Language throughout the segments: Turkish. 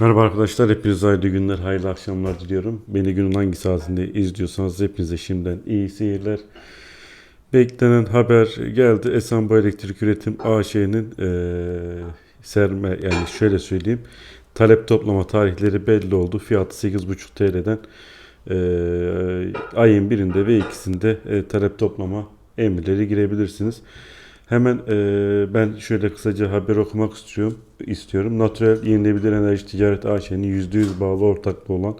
Merhaba arkadaşlar, hepinize hayırlı günler, hayırlı akşamlar diliyorum. Beni günün hangi saatinde izliyorsanız hepinize şimdiden iyi seyirler. Beklenen haber geldi. Esenboy Elektrik Üretim AŞ'nin eee serme yani şöyle söyleyeyim. Talep toplama tarihleri belli oldu. Fiyatı 8,5 TL'den eee ayın birinde ve ikisinde e, talep toplama emirleri girebilirsiniz. Hemen eee, ben şöyle kısaca haber okumak istiyorum. istiyorum. Natural Yenilebilir Enerji Ticaret AŞ'nin %100 bağlı ortaklığı olan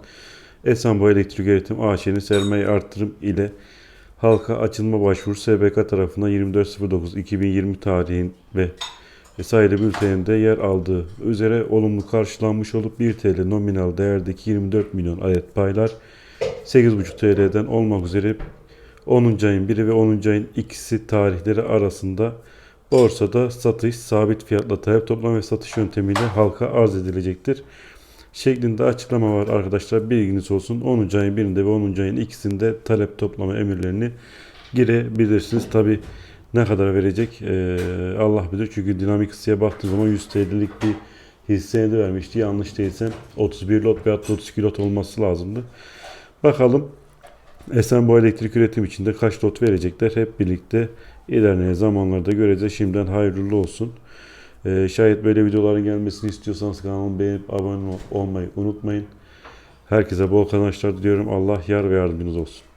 Esenboy Elektrik Üretim AŞ'nin sermaye artırım ile halka açılma başvurusu SBK tarafından 24.09.2020 tarihin ve sayılı bülteninde yer aldığı üzere olumlu karşılanmış olup 1 TL nominal değerdeki 24 milyon adet paylar 8,5 TL'den olmak üzere 10. ayın 1'i ve 10. ayın ikisi tarihleri arasında borsada satış sabit fiyatla talep toplama ve satış yöntemiyle halka arz edilecektir. Şeklinde açıklama var arkadaşlar bilginiz olsun. 10. ayın birinde ve 10. ayın ikisinde talep toplama emirlerini girebilirsiniz. Tabi ne kadar verecek ee, Allah bilir. Çünkü dinamik hisseye baktığı zaman 100 TL'lik bir hisse de vermişti. Yanlış değilsem 31 lot veya 32 lot olması lazımdı. Bakalım Esenboğa elektrik üretim içinde kaç lot verecekler hep birlikte ilerleyen zamanlarda göreceğiz. Şimdiden hayırlı olsun. Ee, şayet böyle videoların gelmesini istiyorsanız kanalımı beğenip abone ol- olmayı unutmayın. Herkese bol kazançlar diliyorum. Allah yar ve yardımcınız olsun.